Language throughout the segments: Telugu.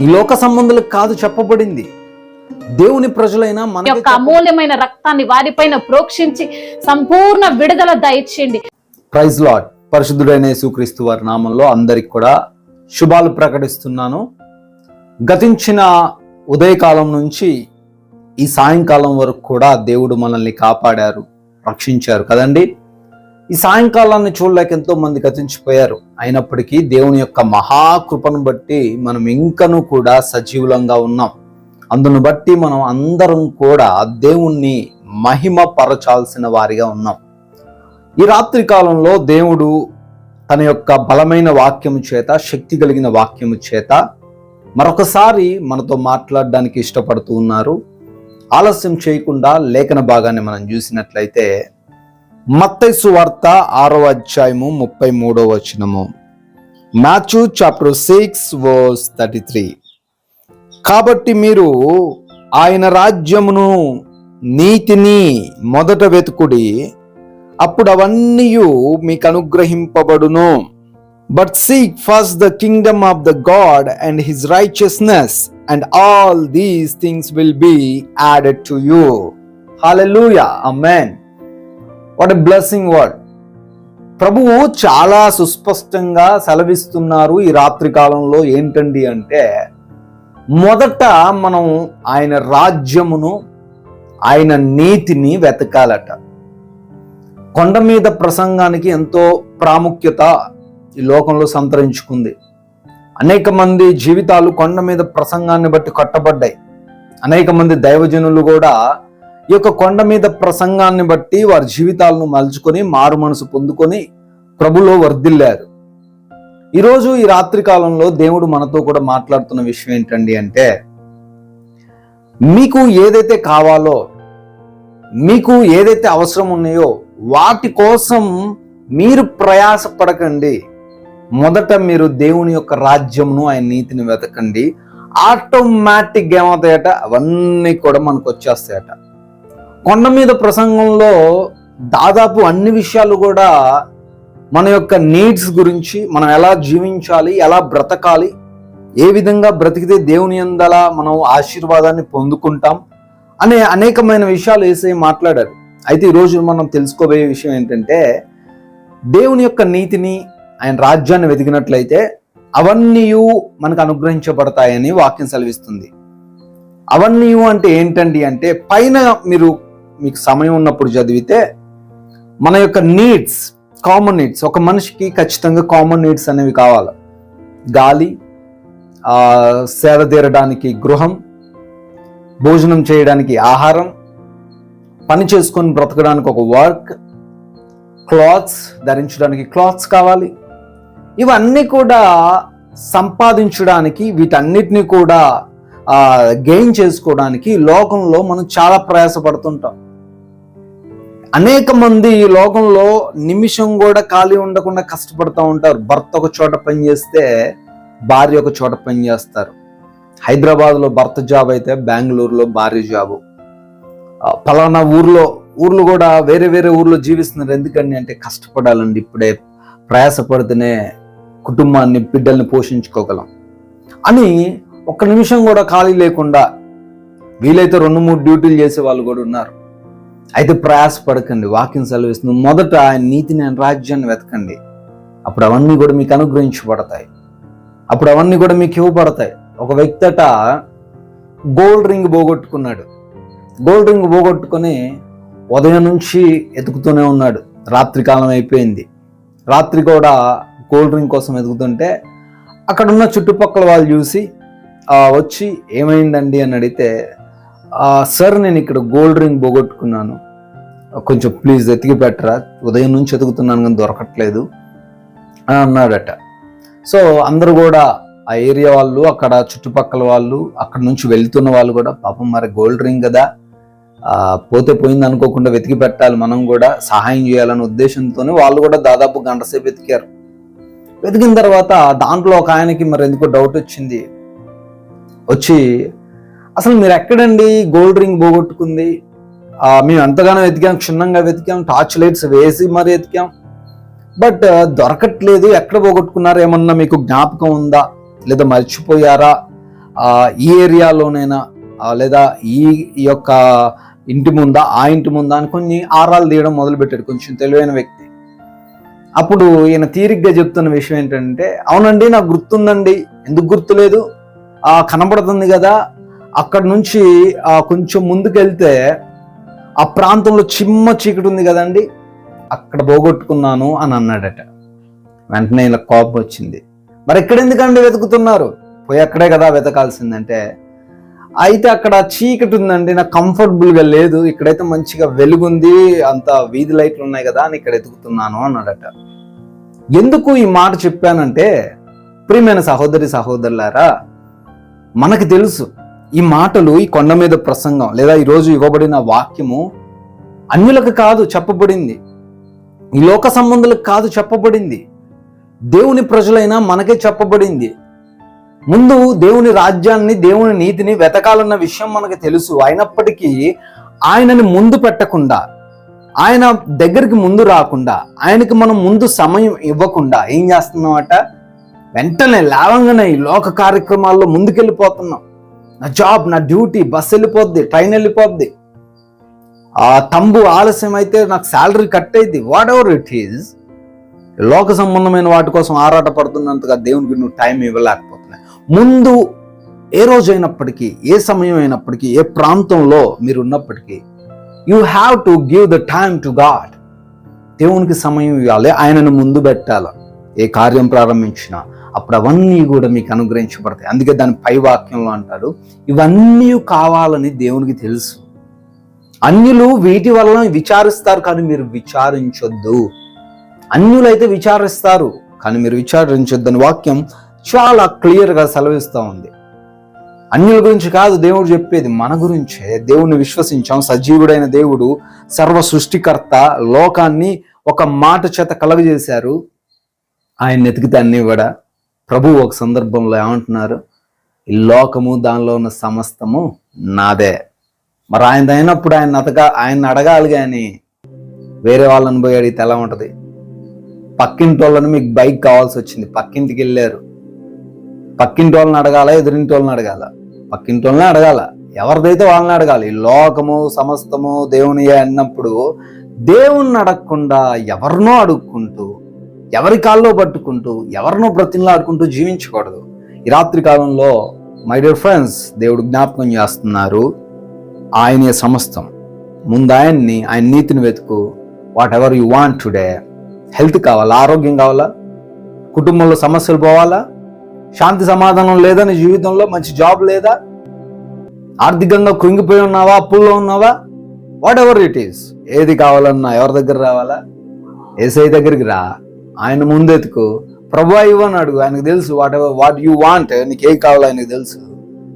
ఈ లోక సంబంధులకు కాదు చెప్పబడింది. దేవుని ప్రజలైన మన యొక్క అమూల్యమైన రక్తాన్ని వారిపైన ప్రోక్షించి సంపూర్ణ విడుదల దయచేయండి. ప్రైజ్ లాడ్ పరిశుద్ధుడైన యేసుక్రీస్తు వారి నామంలో అందరికి కూడా శుభాలు ప్రకటిస్తున్నాను. గతించిన ఉదయకాలం నుంచి ఈ సాయంకాలం వరకు కూడా దేవుడు మనల్ని కాపాడారు రక్షించారు కదండి? ఈ సాయంకాలాన్ని చూడలేక ఎంతో మంది గతించిపోయారు. అయినప్పటికీ దేవుని యొక్క మహాకృపను బట్టి మనం ఇంకను కూడా సజీవులంగా ఉన్నాం. అందును బట్టి మనం అందరం కూడా దేవుణ్ణి మహిమ పరచాల్సిన వారిగా ఉన్నాం. ఈ రాత్రి కాలంలో దేవుడు తన యొక్క బలమైన వాక్యము చేత శక్తి కలిగిన వాక్యము చేత మరొకసారి మనతో మాట్లాడడానికి ఇష్టపడుతూ ఉన్నారు. ఆలస్యం చేయకుండా లేఖన భాగాన్ని మనం చూసినట్లయితే మత్తైసు వార్త ఆరో అధ్యాయము ముప్పై మూడో వచనము. Matthew chapter six verse thirty three. కాబట్టి మీరు ఆయన రాజ్యమును నీతిని మొదట వెతుకుడి అప్పుడు అవన్నీ మీకు అనుగ్రహింపబడును. But seek first the kingdom of the God and his righteousness and all these things will be added to you hallelujah amen what a blessing word ప్రభువు చాలా సుస్పష్టంగా సెలవిస్తున్నారు ఈ రాత్రి కాలంలో ఏంటండి అంటే మొదట మనం ఆయన రాజ్యమును ఆయన నీతిని వెతకాలట. కొండ మీద ప్రసంగానికి ఎంతో ప్రాముఖ్యత ఈ లోకంలో సంతరించుకుంది. అనేక మంది జీవితాలు కొండ మీద ప్రసంగాన్ని బట్టి కట్టబడ్డాయి. అనేక మంది దైవజనులు కూడా ఈ యొక్క కొండ మీద ప్రసంగాన్ని బట్టి వారి జీవితాలను మలుచుకొని మారు మనసు పొందుకొని ప్రభులో వర్ధిల్లారు. ఈరోజు ఈ రాత్రి కాలంలో దేవుడు మనతో కూడా మాట్లాడుతున్న విషయం ఏంటండి అంటే మీకు ఏదైతే కావాలో మీకు ఏదైతే అవసరం ఉన్నాయో వాటి కోసం మీరు ప్రయాసపడకండి. మొదట మీరు దేవుని యొక్క రాజ్యమును ఆయన నీతిని వెతకండి. ఆటోమేటిక్ ఏమవుతాయట? అవన్నీ కూడా మనకు వచ్చేస్తాయట. కొండ మీద ప్రసంగంలో దాదాపు అన్ని విషయాలు కూడా మన యొక్క నీడ్స్ గురించి మనం ఎలా జీవించాలి ఎలా బ్రతకాలి ఏ విధంగా బ్రతికితే దేవుని అందలా మనం ఆశీర్వాదాన్ని పొందుకుంటాం అనే అనేకమైన విషయాలు వేసే మాట్లాడారు. అయితే ఈరోజు మనం తెలుసుకోబోయే విషయం ఏంటంటే దేవుని యొక్క నీతిని ఆయన రాజ్యాన్ని వెతికినట్లయితే అవన్నీ మనకు అనుగ్రహించబడతాయని వాక్యం సెలవిస్తుంది. అవన్నీ అంటే ఏంటండి అంటే పైన మీరు మీకు సమయం ఉన్నప్పుడు చదివితే మన యొక్క నీడ్స్ కామన్ నీడ్స్ ఒక మనిషికి ఖచ్చితంగా కామన్ నీడ్స్ అనేవి కావాలి. గాలి సేద తీరడానికి గృహం భోజనం చేయడానికి ఆహారం పని చేసుకొని బ్రతకడానికి ఒక వర్క్ క్లాత్స్ ధరించడానికి క్లాత్స్ కావాలి. ఇవన్నీ కూడా సంపాదించడానికి వీటన్నిటిని కూడా గెయిన్ చేసుకోవడానికి లోకంలో మనం చాలా ప్రయాసపడుతుంటాం. అనేక మంది ఈ లోకంలో నిమిషం కూడా ఖాళీ ఉండకుండా కష్టపడుతూ ఉంటారు. భర్త ఒక చోట పని చేస్తే భార్య ఒక చోట పని చేస్తారు. హైదరాబాద్లో భర్త జాబ్ అయితే బెంగళూరులో భార్య జాబు. పలానా ఊర్లో ఊర్లు కూడా వేరే వేరే ఊర్లో జీవిస్తున్నారు. ఎందుకని అంటే కష్టపడాలండి ఇప్పుడే. ప్రయాసపడితేనే కుటుంబాన్ని బిడ్డల్ని పోషించుకోగలం. అని ఒక్క నిమిషం కూడా ఖాళీ లేకుండా వీలైతే రెండు మూడు డ్యూటీలు చేసే వాళ్ళు కూడా ఉన్నారు. అయితే ప్రయాసపడకండి వాక్యం సెలవిస్తుంది. మొదట ఆయన నీతిని రాజ్యాన్ని వెతకండి. అప్పుడు అవన్నీ కూడా మీకు అనుగ్రహించబడతాయి. అప్పుడు అవన్నీ కూడా మీకు ఇవ్వబడతాయి. ఒక వ్యక్తి అట గోల్డ్ రింగ్ పోగొట్టుకున్నాడు. గోల్డ్ రింగ్ పోగొట్టుకొని ఉదయం నుంచి ఎతుకుతూనే ఉన్నాడు. రాత్రి కాలం అయిపోయింది. రాత్రి కూడా గోల్డ్ రింగ్ కోసం ఎదుగుతుంటే అక్కడ ఉన్న చుట్టుపక్కల వాళ్ళు చూసి వచ్చి ఏమైందండి? అని అడిగితే సార్ నేను ఇక్కడ గోల్డ్ రింగ్ పోగొట్టుకున్నాను. కొంచెం ప్లీజ్ ఎతికి పెట్టరా ఉదయం నుంచి ఎతుకుతున్నాను కానీ దొరకట్లేదు అని అన్నాడట. సో అందరూ కూడా ఆ ఏరియా వాళ్ళు అక్కడ చుట్టుపక్కల వాళ్ళు అక్కడ నుంచి వెళ్తున్న వాళ్ళు కూడా పాపం మరి గోల్డ్ రింగ్ కదా పోతే పోయింది అనుకోకుండా వెతికి పెట్టాలి మనం కూడా సహాయం చేయాలనే ఉద్దేశంతోనే వాళ్ళు కూడా దాదాపు గంట సేపు వెతికారు. వెతికిన తర్వాత దాంట్లో ఒక ఆయనకి మరి ఎందుకో డౌట్ వచ్చింది. వచ్చి అసలు మీరు ఎక్కడండి? గోల్డ్ రింగ్ పోగొట్టుకుంది? మేము ఎంతగానో వెతికాం క్షుణ్ణంగా వెతికాం టార్చ్ లైట్స్ వేసి మరి వెతికాం. బట్ దొరకట్లేదు. ఎక్కడ పోగొట్టుకున్నారు? ఏమన్నా మీకు జ్ఞాపకం ఉందా? లేదా మర్చిపోయారా? ఈ ఏరియాలోనైనా లేదా ఈ ఈ యొక్క ఇంటి ముందా ఆ ఇంటి ముందా అని కొన్ని ఆరాలు తీయడం మొదలుపెట్టాడు కొంచెం తెలివైన వ్యక్తి. అప్పుడు ఈయన తీరిగ్గా చెప్తున్న విషయం ఏంటంటే అవునండి నాకు గుర్తుందండి. ఎందుకు గుర్తులేదు? కనబడుతుంది కదా. అక్కడ నుంచి కొంచెం ముందుకెళ్తే ఆ ప్రాంతంలో చిమ్మ చీకటి ఉంది కదండి. అక్కడ పోగొట్టుకున్నాను అని అన్నాడట. వెంటనే ఇలా కోపం వచ్చింది. మరి ఎక్కడ ఎందుకండి వెతుకుతున్నారు? పోయి అక్కడే కదా వెతకాల్సిందంటే అయితే అక్కడ చీకటి ఉందండి నాకు కంఫర్టబుల్గా లేదు ఇక్కడైతే మంచిగా వెలుగుంది అంత వీధి లైట్లు ఉన్నాయి కదా అని ఇక్కడ వెతుకుతున్నాను అన్నాడట. ఎందుకు ఈ మాట చెప్పానంటే ప్రియమైన సహోదరి సహోదరులారా మనకి తెలుసు ఈ మాటలు ఈ కొండ మీద ప్రసంగం లేదా ఈరోజు ఇవ్వబడిన వాక్యము అన్యులకు కాదు చెప్పబడింది. ఈ లోక సంబంధులకు కాదు చెప్పబడింది. దేవుని ప్రజలైనా మనకే చెప్పబడింది. ముందు దేవుని రాజ్యాన్ని దేవుని నీతిని వెతకాలన్న విషయం మనకు తెలుసు. అయినప్పటికీ ఆయనని ముందు పెట్టకుండా ఆయన దగ్గరికి ముందు రాకుండా ఆయనకి మనం ముందు సమయం ఇవ్వకుండా ఏం చేస్తున్నామట? వెంటనే లేవంగానే ఈ లోక కార్యక్రమాల్లో ముందుకెళ్ళిపోతున్నాం. నా జాబ్ నా డ్యూటీ బస్ వెళ్ళిపోద్ది ట్రైన్ వెళ్ళిపోద్ది. ఆ తంబు ఆలస్యం అయితే నాకు శాలరీ కట్ అయింది వాట్ ఎవర్ ఇట్ ఈజ్ లోక సంబంధమైన వాటి కోసం ఆరాట పడుతున్నంతగా దేవునికి నువ్వు టైం ఇవ్వలేకపోతున్నాయి. ముందు ఏ రోజు అయినప్పటికీ ఏ సమయం అయినప్పటికీ ఏ ప్రాంతంలో మీరు ఉన్నప్పటికీ you have to give the time to God దేవునికి సమయం ఇవ్వాలి. ఆయనను ముందు పెట్టాలి. ఏ కార్యం ప్రారంభించినా అప్పుడు అవన్నీ కూడా మీకు అనుగ్రహించబడతాయి. అందుకే దాని పై వాక్యంలో అంటాడు ఇవన్నీ కావాలని దేవునికి తెలుసు. అన్యులు వీటి వలన విచారిస్తారు కానీ మీరు విచారించొద్దు. అన్యులైతే విచారిస్తారు కానీ మీరు విచారించొద్దని వాక్యం చాలా క్లియర్గా సెలవిస్తూ ఉంది. అన్యుల గురించి కాదు దేవుడు చెప్పేది మన గురించే. దేవుణ్ణి విశ్వసించాం. సజీవుడైన దేవుడు సర్వ సృష్టికర్త లోకాన్ని ఒక మాట చేత కలగజేశారు. ఆయన ఎతికితే అన్ని కూడా ప్రభు ఒక సందర్భంలో ఏమంటున్నారు? ఈ లోకము దానిలో ఉన్న సమస్తము నాదే. మరి ఆయన అయినప్పుడు ఆయన అతగా ఆయన అడగాలి కానీ వేరే వాళ్ళని పోయి అడిగితే ఎలా ఉంటుంది? పక్కింటి వాళ్ళని మీకు బైక్ కావాల్సి వచ్చింది పక్కింటికి వెళ్ళారు. పక్కింటి వాళ్ళని అడగాల ఎదురింటి వాళ్ళని అడగాల? పక్కింటి వాళ్ళని అడగాల? ఎవరిదైతే వాళ్ళని అడగాలి? లోకము సమస్తము దేవుని అన్నప్పుడు దేవుణ్ణి అడగకుండా ఎవరినో అడుక్కుంటూ ఎవరి కాల్లో పట్టుకుంటూ ఎవరినో బ్రతిలాడుకుంటూ జీవించకూడదు. ఈ రాత్రి కాలంలో మై డియర్ ఫ్రెండ్స్ దేవుడు జ్ఞాపకం చేస్తున్నారు. ఆయనే సమస్తం. ముందు ఆయన్ని ఆయన నీతిని వెతుకు. Whatever you want today health కావాలా? ఆరోగ్యం కావాలా? కుటుంబంలో సమస్యలు పోవాలా? శాంతి సమాధానం లేదా నీ జీవితంలో? మంచి జాబ్ లేదా? ఆర్థికంగా కృంగిపోయి ఉన్నావా? అప్పుల్లో ఉన్నావా? వాట్ ఎవర్ ఇట్ ఈస్ ఏది కావాలన్నా ఎవరి దగ్గర రావాలా? ఏసై దగ్గరికి రా. ఆయన ముందెత్తుకో. ప్రభా ఇవ్వని అడుగు. ఆయనకు తెలుసు whatever what you want నీకు ఏం కావాలో ఆయనకు తెలుసు.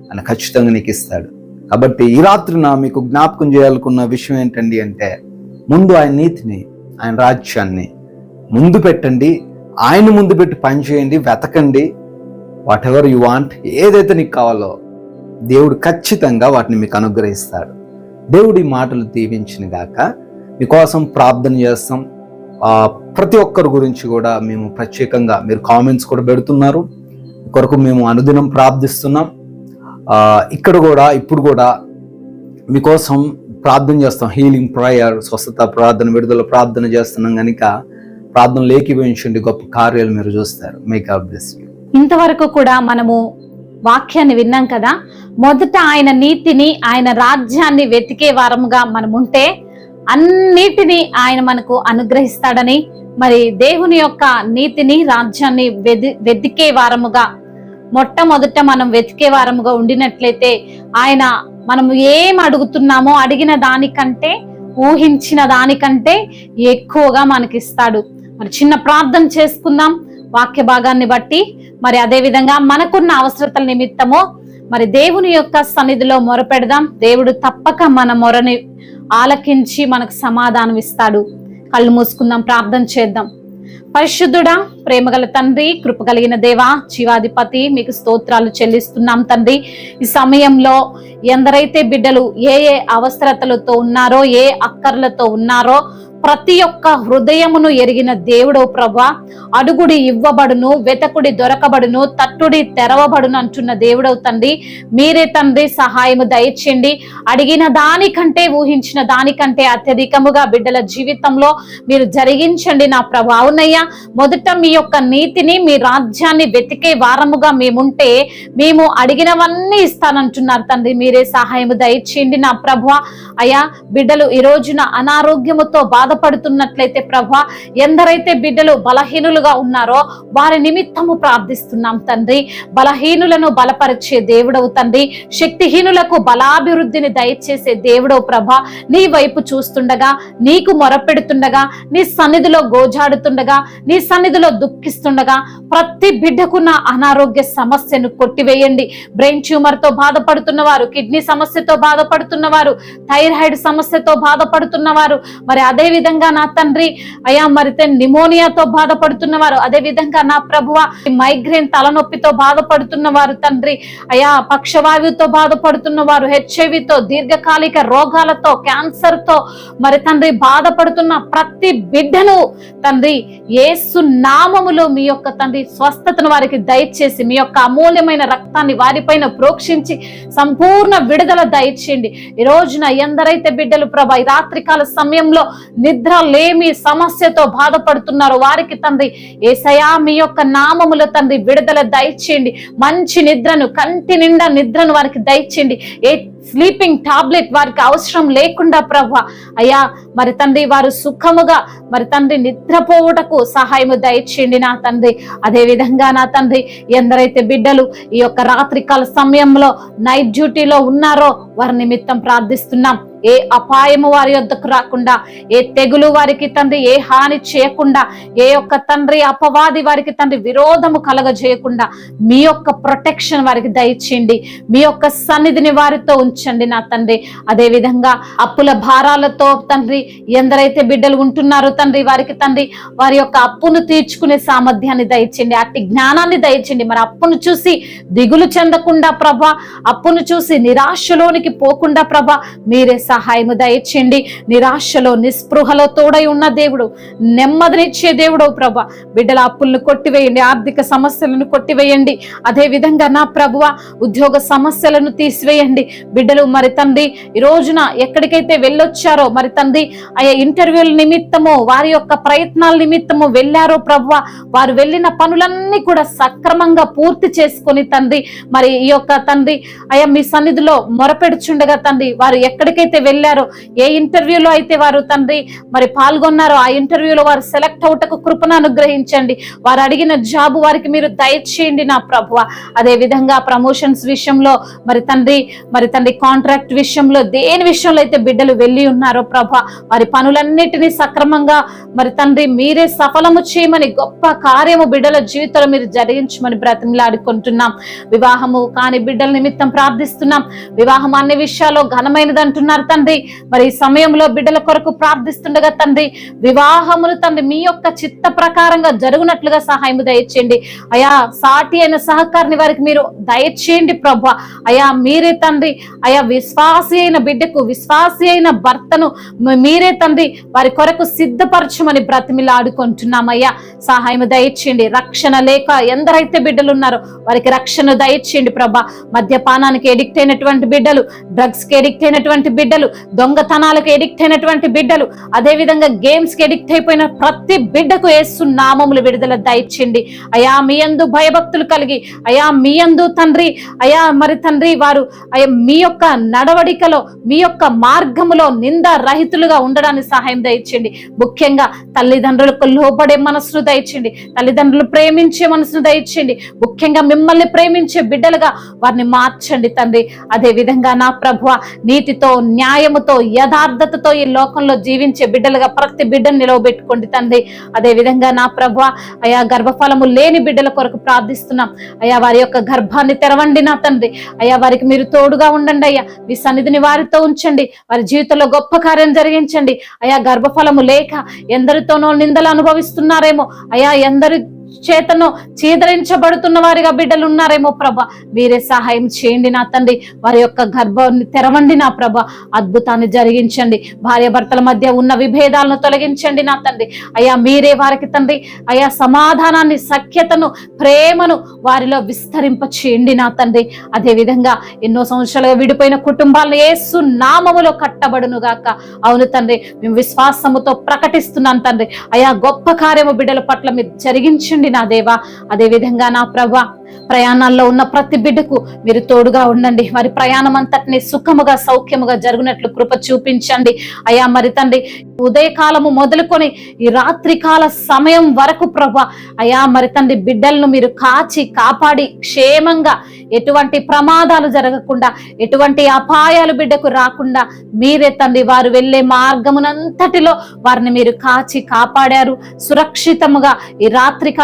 ఆయన ఖచ్చితంగా నీకు ఇస్తాడు. కాబట్టి ఈ రాత్రిన మీకు జ్ఞాపకం చేయాలనుకున్న విషయం ఏంటండి అంటే ముందు ఆయన నీతిని ఆయన రాజ్యాన్ని ముందు పెట్టండి. ఆయన ముందు పెట్టి పని చేయండి వెతకండి. వాట్ ఎవర్ యు వాంట్ ఏదైతే నీకు కావాలో దేవుడు ఖచ్చితంగా వాటిని మీకు అనుగ్రహిస్తాడు. దేవుడి మాటలు దీవించిన గాక మీకోసం ప్రార్థన చేస్తాం. ప్రతి ఒక్కరి గురించి కూడా మేము ప్రత్యేకంగా మీరు కామెంట్స్ కూడా పెడుతున్నారు. కొరకు మేము అనుదినం ప్రార్థిస్తున్నాం. ఇక్కడ కూడా ఇప్పుడు కూడా మీకోసం ప్రార్థన చేస్తాం. హీలింగ్ ప్రేయర్ స్వస్థత ప్రార్థన విడుదల ప్రార్థన చేస్తున్నాం. కనుక ప్రార్థన లేఖించండి గొప్ప కార్యాలు మీరు చూస్తారు. మేక్ దిస్ ఇంతవరకు కూడా మనము వాక్యాన్ని విన్నాం కదా. మొదట ఆయన నీతిని ఆయన రాజ్యాన్ని వెతికే వారముగా మనం ఉంటే అన్నిటినీ ఆయన మనకు అనుగ్రహిస్తాడని మరి దేవుని యొక్క నీతిని రాజ్యాన్ని వెది వెతికే వారముగా మొట్టమొదట మనం వెతికే వారముగా ఉండినట్లయితే ఆయన మనము ఏం అడుగుతున్నామో అడిగిన దానికంటే ఊహించిన దానికంటే ఎక్కువగా మనకిస్తాడు. మరి చిన్న ప్రార్థన చేసుకుందాం వాక్య భాగాన్ని బట్టి. మరి అదే విధంగా మనకున్న అవసరతల నిమిత్తము మరి దేవుని యొక్క సన్నిధిలో మొరపెడదాం. దేవుడు తప్పక మన మొరని ఆలకించి మనకు సమాధానం ఇస్తాడు కళ్ళు మూసుకుందాం ప్రార్థన చేద్దాం. పరిశుద్ధుడా ప్రేమగల తండ్రి కృప కలిగిన దేవా జీవాధిపతి మీకు స్తోత్రాలు చెల్లిస్తున్నాం తండ్రి. ఈ సమయంలో ఎందరైతే బిడ్డలు ఏ ఏ అవసరతలతో ఉన్నారో ఏ అక్కర్లతో ఉన్నారో ప్రతి ఒక్క హృదయమును ఎరిగిన దేవుడు ప్రభా అడుగుడి ఇవ్వబడును వెతకుడి దొరకబడును తట్టుడి తెరవబడును అంటున్న దేవుడవు తండ్రి మీరే తండ్రి సహాయము దయచేయండి. అడిగిన దానికంటే ఊహించిన దానికంటే అత్యధికముగా బిడ్డల జీవితంలో మీరు జరిగించండి నా ప్రభా. అవునయ్యా మొదట మీ యొక్క నీతిని మీ రాజ్యాన్ని వెతికే వారముగా మేముంటే మేము అడిగినవన్నీ ఇస్తానంటున్నారు తండ్రి. మీరే సహాయము దయచేయండి నా ప్రభు. అయ్యా బిడ్డలు ఈ రోజున అనారోగ్యముతో బాధపడుతున్నట్లయితే ప్రభా ఎందరైతే బిడ్డలు బలహీనులుగా ఉన్నారో వారి నిమిత్తము ప్రార్థిస్తున్నాం తండ్రి. బలహీనులను బలపరిచే దేవుడవు తండ్రి. శక్తిహీనులకు బలాభివృద్ధిని దయచేసే దేవుడవు ప్రభ నీ వైపు చూస్తుండగా నీకు మొరపెడుతుండగా నీ సన్నిధిలో గోజాడుతుండగా నీ సన్నిధిలో దుఃఖిస్తుండగా ప్రతి బిడ్డకున్న అనారోగ్య సమస్యను కొట్టివేయండి. బ్రెయిన్ ట్యూమర్తో బాధపడుతున్న వారు కిడ్నీ సమస్యతో బాధపడుతున్న వారు థైరాయిడ్ సమస్యతో బాధపడుతున్న వారు మరి అదే విధంగా నా తండ్రి అయా మరితే నిమోనియాతో బాధపడుతున్న వారు అదే విధంగా నా ప్రభువ మైగ్రేన్ తలనొప్పితో బాధపడుతున్న వారు తండ్రి అయా పక్షవాయువుతో బాధపడుతున్న వారు హెచ్ఐవితో దీర్ఘకాలిక రోగాలతో క్యాన్సర్తో మరి తండ్రి బాధపడుతున్న ప్రతి బిడ్డను తండ్రి యేసు నామములో మీ యొక్క తండ్రి స్వస్థతను వారికి దయచేసి మీ యొక్క అమూల్యమైన రక్తాన్ని వారిపైన ప్రోక్షించి సంపూర్ణ విడుదల దయచేయండి. ఈ రోజున ఎందరైతే బిడ్డలు ప్రభా ఈ రాత్రికాల సమయంలో నిద్ర లేమి సమస్యతో బాధపడుతున్నారో. వారికి తండ్రి ఏసయా మీ యొక్క నామములో తండ్రి విడుదల దయచేయండి. మంచి నిద్రను కంటి నిండా నిద్రను వారికి దయచేయండి. ఏ స్లీపింగ్ టాబ్లెట్ వారికి అవసరం లేకుండా ప్రభా అయ్యా మరి తండ్రి వారు సుఖముగా మరి తండ్రి నిద్రపోవుటకు సహాయము దయచేయండి నా తండ్రి. అదే విధంగా నా తండ్రి ఎందరైతే బిడ్డలు ఈ యొక్క రాత్రికాల సమయంలో నైట్ డ్యూటీలో ఉన్నారో వారి నిమిత్తం ప్రార్థిస్తున్నాం. ఏ అపాయము వారి యొద్దకు రాకుండా ఏ తెగులు వారికి తండ్రి ఏ హాని చేయకుండా ఏ యొక్క తండ్రి అపవాది వారికి తండ్రి విరోధము కలగజేయకుండా మీ యొక్క ప్రొటెక్షన్ వారికి దయచేయండి. మీ యొక్క సన్నిధిని వారితో ఉంచండి నా తండ్రి. అదే విధంగా అప్పుల భారాలతో తండ్రి ఎందరైతే బిడ్డలు ఉంటున్నారో తండ్రి వారికి తండ్రి వారి యొక్క అప్పును తీర్చుకునే సామర్థ్యాన్ని దయచండి అట్టి జ్ఞానాన్ని దయచండి మరి అప్పును చూసి దిగులు చెందకుండా ప్రభ అప్పును చూసి నిరాశలోనికి పోకుండా ప్రభా మీరే సహాయము దయచేయండి. నిరాశలో నిస్పృహలో తోడై ఉన్న దేవుడు నెమ్మదినిచ్చే దేవుడు ప్రభ. బిడ్డల అప్పులను కొట్టివేయండి ఆర్థిక సమస్యలను కొట్టివేయండి. అదే విధంగా నా ప్రభువ ఉద్యోగ సమస్యలను తీసివేయండి. బిడ్డలు మరి తండ్రి ఈ రోజున ఎక్కడికైతే వెళ్ళొచ్చారో మరి తండ్రి ఆయా ఇంటర్వ్యూల నిమిత్తము వారి యొక్క ప్రయత్నాల నిమిత్తము వెళ్ళారో ప్రభువ వారు వెళ్ళిన పనులన్నీ కూడా సక్రమంగా పూర్తి చేసుకొని తండ్రి మరి ఈ యొక్క తండ్రి అయ్యా మీ సన్నిధిలో మొరపెడుచుండగా తండ్రి వారు ఎక్కడికైతే వెళ్ళారో. ఏ ఇంటర్వ్యూలో అయితే వారు తండ్రి మరి పాల్గొన్నారో ఆ ఇంటర్వ్యూలో వారు సెలెక్ట్ అవుటకు కృపను అనుగ్రహించండి. వారు అడిగిన జాబ్ వారికి మీరు దయచేయండి నా ప్రభువ. అదే విధంగా ప్రమోషన్స్ విషయంలో మరి తండ్రి మరి తండ్రి కాంట్రాక్ట్ విషయంలో దేని విషయంలో అయితే బిడ్డలు వెళ్ళి ఉన్నారో ప్రభ వారి పనులన్నిటినీ సక్రమంగా మరి తండ్రి మీరే సఫలము చేయమని గొప్ప కార్యము బిడ్డల జీవితంలో మీరు జరిగించమని బ్రతిమలాడుకుంటున్నాం వివాహము కాని బిడ్డల నిమిత్తం ప్రార్థిస్తున్నాం. వివాహం అన్ని విషయాల్లో ఘనమైనది అంటున్నారు తండ్రి. మరి ఈ సమయంలో బిడ్డల కొరకు ప్రార్థిస్తుండగా తండ్రి వివాహములు తండ్రి మీ యొక్క చిత్త ప్రకారంగా జరుగునట్లుగా సహాయం దయచేయండి. అయా సాటి అయిన సహకారిని వారికి మీరు దయచేయండి ప్రభా. అయా మీరే తండ్రి అయా విశ్వాసి అయిన బిడ్డకు విశ్వాసి అయిన భర్తను మీరే తండ్రి వారి కొరకు సిద్ధపరచమని బ్రతిమిలాడుకుంటున్నామయ్యా సహాయం దయచేయండి. రక్షణ లేక ఎందరైతే బిడ్డలు ఉన్నారో వారికి రక్షణ దయచేయండి ప్రభా. మద్యపానానికి ఎడిక్ట్ అయినటువంటి బిడ్డలు డ్రగ్స్కి ఎడిక్ట్ అయినటువంటి బిడ్డలు దొంగతనాలకు ఎడిక్ట్ అయినటువంటి బిడ్డలు అదే విధంగా గేమ్స్కి ఎడిక్ట్ అయిపోయిన ప్రతి బిడ్డకు ఏసు నామములు విడుదల దయచండి అయా మీ అందు భయభక్తులు కలిగి అయా మీ అందు తండ్రి అయా మరి తండ్రి వారు అయా మీ యొక్క నడవడికలో మీ యొక్క మార్గములో నింద రహితులుగా ఉండడానికి సహాయం దయచేయండి. ముఖ్యంగా తల్లిదండ్రులకు లోబడే మనసును దయచండి తల్లిదండ్రులు ప్రేమించే మనసును దయచండి ముఖ్యంగా మిమ్మల్ని ప్రేమించే బిడ్డలుగా వారిని మార్చండి తండ్రి. అదే విధంగా నా ప్రభు నీతితో న్యాయముతో యథార్థతతో ఈ లోకంలో జీవించే బిడ్డలుగా ప్రతి బిడ్డను నిలవబెట్టుకోండి తండ్రి. అదే విధంగా నా ప్రభువ అయా గర్భఫలము లేని బిడ్డల కొరకు ప్రార్థిస్తున్నాం. అయా వారి యొక్క గర్భాన్ని తెరవండి నా తండ్రి. అయా వారికి మీరు తోడుగా ఉండండి అయ్యా. మీ సన్నిధిని వారితో ఉంచండి. వారి జీవితంలో గొప్ప కార్యం జరిగించండి. అయా గర్భఫలము లేక ఎందరితోనో నిందలు అనుభవిస్తున్నారేమో. అయా ఎందరి చేతను చీదరించబడుతున్న వారిగా బిడ్డలు ఉన్నారేమో ప్రభ. మీరే సహాయం చేయండి నా తండ్రి. వారి యొక్క గర్భాన్ని తెరవండి నా ప్రభ. అద్భుతాన్ని జరిగించండి. భార్య భర్తల మధ్య ఉన్న విభేదాలను తొలగించండి నా తండ్రి. అయ్యా మీరే వారికి తండ్రి. అయ్యా సమాధానాన్ని సఖ్యతను ప్రేమను వారిలో విస్తరింప చేయండి నా తండ్రి. అదేవిధంగా ఎన్నో సంవత్సరాలుగా విడిపోయిన కుటుంబాలను ఏసు నామములో కట్టబడును గాక. అవును తండ్రి మేము విశ్వాసముతో ప్రకటిస్తున్నాం తండ్రి. అయా గొప్ప కార్యము బిడ్డల పట్ల మీరు జరిగించండి నా దేవా. అదేవిధంగా నా ప్రభా ప్రయాణాల్లో ఉన్న ప్రతి బిడ్డకు మీరు తోడుగా ఉండండి. వారి ప్రయాణం అంతటిని సుఖముగా సౌఖ్యముగా జరుగునట్లు కృప చూపించండి. అయ్యా మరి తండ్రి ఉదయకాలము మొదలుకొని ఈ రాత్రి కాల సమయం వరకు ప్రభ అయా మరి తండ్రి బిడ్డలను మీరు కాచి కాపాడి క్షేమంగా ఎటువంటి ప్రమాదాలు జరగకుండా ఎటువంటి అపాయాలు బిడ్డకు రాకుండా మీరే తండ్రి వారు వెళ్ళే మార్గమునంతటిలో వారిని మీరు కాచి కాపాడారు. సురక్షితముగా ఈ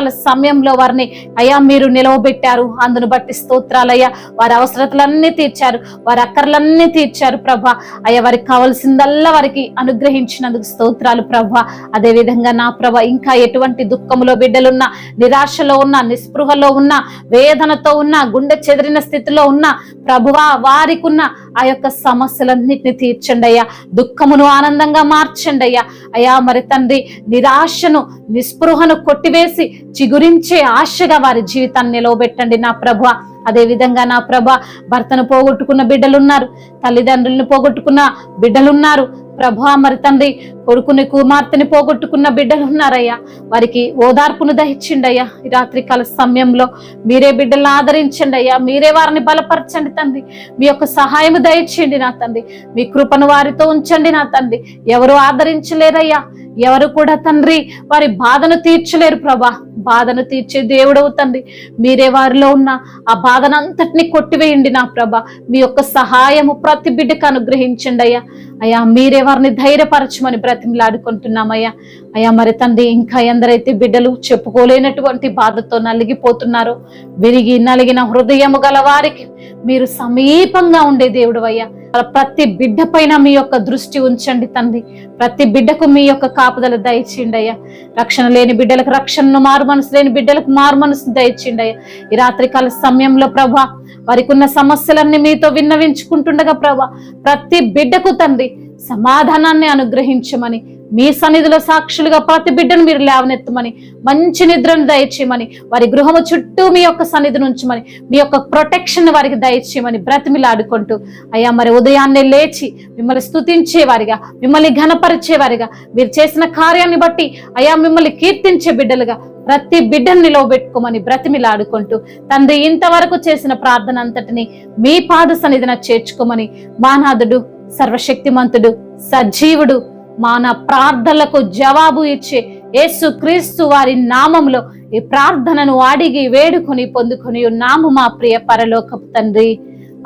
అవసరాల సమయంలో వారిని అయ్యా మీరు నిలవబెట్టారు. అందును బట్టి స్తోత్రాలయ్యా. వారి అవసరతలన్నీ తీర్చారు. వారి అక్కర్లన్నీ తీర్చారు ప్రభా. అయ్యా వారికి కావలసిందల్లా వారికి అనుగ్రహించినందుకు స్తోత్రాలు ప్రభా. అదే విధంగా నా ప్రభ ఇంకా ఎటువంటి దుఃఖములో బిడ్డలున్నా నిరాశలో ఉన్న నిస్పృహలో ఉన్న వేదనతో ఉన్న గుండె చెదిరిన స్థితిలో ఉన్న ప్రభువా వారికి ఉన్న ఆ యొక్క సమస్యలన్నిటిని తీర్చండి అయ్యా. దుఃఖమును ఆనందంగా మార్చండి అయ్యా. అయ్యా మరి తండ్రి నిరాశను నిస్పృహను కొట్టివేసి చిగురించే ఆశగా వారి జీవితాన్ని నిలవబెట్టండి నా ప్రభు అదే విధంగా నా ప్రభ భర్తను పోగొట్టుకున్న బిడ్డలున్నారు తల్లిదండ్రులను పోగొట్టుకున్న బిడ్డలున్నారు. ప్రభా మరి తండ్రి కొడుకుని కుమార్తెని పోగొట్టుకున్న బిడ్డలు ఉన్నారయ్యా వారికి ఓదార్పును దహించండి అయ్యా రాత్రికాల సమయంలో మీరే బిడ్డలను ఆదరించండి అయ్యా. మీరే వారిని బలపరచండి తండ్రి. మీ యొక్క సహాయం దయచేయండి నా తండ్రి. మీ కృపను వారితో ఉంచండి నా తండ్రి. ఎవరు ఆదరించలేరయ్యా. ఎవరు కూడా తండ్రి వారి బాధను తీర్చలేరు ప్రభా. బాధను తీర్చే దేవుడవు తండ్రి. మీరే వారిలో ఉన్న ఆ బాధనంతటిని కొట్టివేయండి నా ప్రభ. మీ యొక్క సహాయము ప్రతి బిడ్డకు అనుగ్రహించండి అయ్యా. అయ్యా మీరే వారిని ధైర్యపరచమని బ్రతిమలాడుకుంటున్నామయ్యా. అయ్యా మరి తండ్రి ఇంకా ఎందరైతే బిడ్డలు చెప్పుకోలేనటువంటి బాధతో నలిగిపోతున్నారో విరిగి నలిగిన హృదయము గల వారికి మీరు సమీపంగా ఉండే దేవుడు అయ్యా ప్రతి బిడ్డ పైన మీ యొక్క దృష్టి ఉంచండి తండ్రి. ప్రతి బిడ్డకు మీ యొక్క కాపుదల దయచేయండి అయ్యా రక్షణ లేని బిడ్డలకు రక్షణను మారు మనసు లేని బిడ్డలకు మారు మనసు దయచేయండి అయ్యా ఈ రాత్రికాల సమయంలో ప్రభా వారికి ఉన్న సమస్యలన్నీ మీతో విన్నవించుకుంటుండగా ప్రభా ప్రతి బిడ్డకు తండ్రి సమాధానాన్ని అనుగ్రహించమని మీ సన్నిధిలో సాక్షులుగా ప్రతి బిడ్డను మీరు లేవనెత్తమని మంచి నిద్రను దయచేయమని వారి గృహము చుట్టూ మీ యొక్క సన్నిధిని ఉంచమని మీ యొక్క ప్రొటెక్షన్ వారికి దయచేయమని బ్రతిమిలాడుకుంటూ అయ్యా మరి ఉదయాన్నే లేచి మిమ్మల్ని స్థుతించేవారిగా మిమ్మల్ని ఘనపరిచేవారిగా మీరు చేసిన కార్యాన్ని బట్టి అయ్యా మిమ్మల్ని కీర్తించే బిడ్డలుగా ప్రతి బిడ్డను నిలవబెట్టుకోమని బ్రతిమిలాడుకుంటూ తండ్రి ఇంతవరకు చేసిన ప్రార్థన అంతటిని మీ పాద సన్నిధిన చేర్చుకోమని మానాథుడు సర్వశక్తిమంతుడు సజీవుడు మన ప్రార్థనలకు జవాబు ఇచ్చే యేసు క్రీస్తు వారి నామంలో ఈ ప్రార్థనను అడిగి వేడుకొని పొందుకొని ఉన్నాము మా ప్రియ పరలోకపు తండ్రి.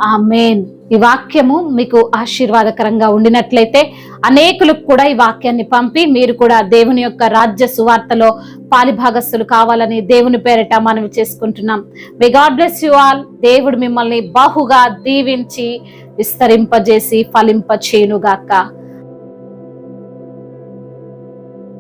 ఆమెన్. ఈ వాక్యము మీకు ఆశీర్వాదకరంగా ఉండినట్లయితే అనేకులకు కూడా ఈ వాక్యాన్ని పంపి మీరు కూడా దేవుని యొక్క రాజ్య సువార్తలో పాలిభాగస్తులు కావాలని దేవుని పేరిట మనవి చేసుకుంటున్నాం. May God bless you all దేవుడు మిమ్మల్ని బహుగా దీవించి విస్తరింపజేసి ఫలింప చేయునుగాక